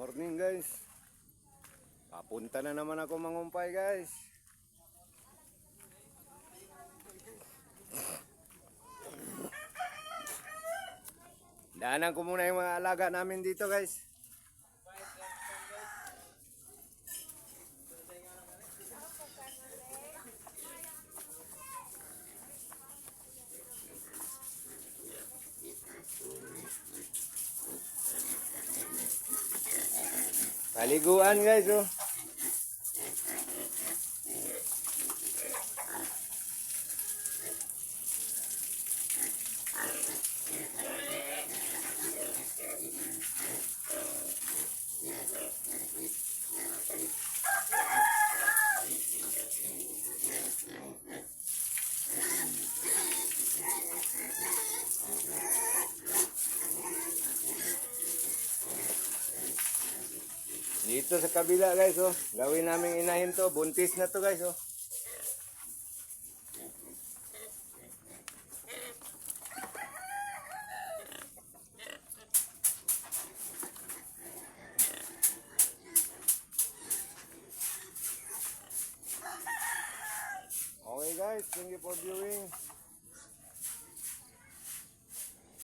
morning guys. Papunta na naman ako mangumpay guys. Daanan ko muna yung mga alaga namin dito guys. Paliguan guys oh. Dito sa kabila guys oh. Gawin namin inahin to. Buntis na to guys oh. Okay guys, thank you for viewing.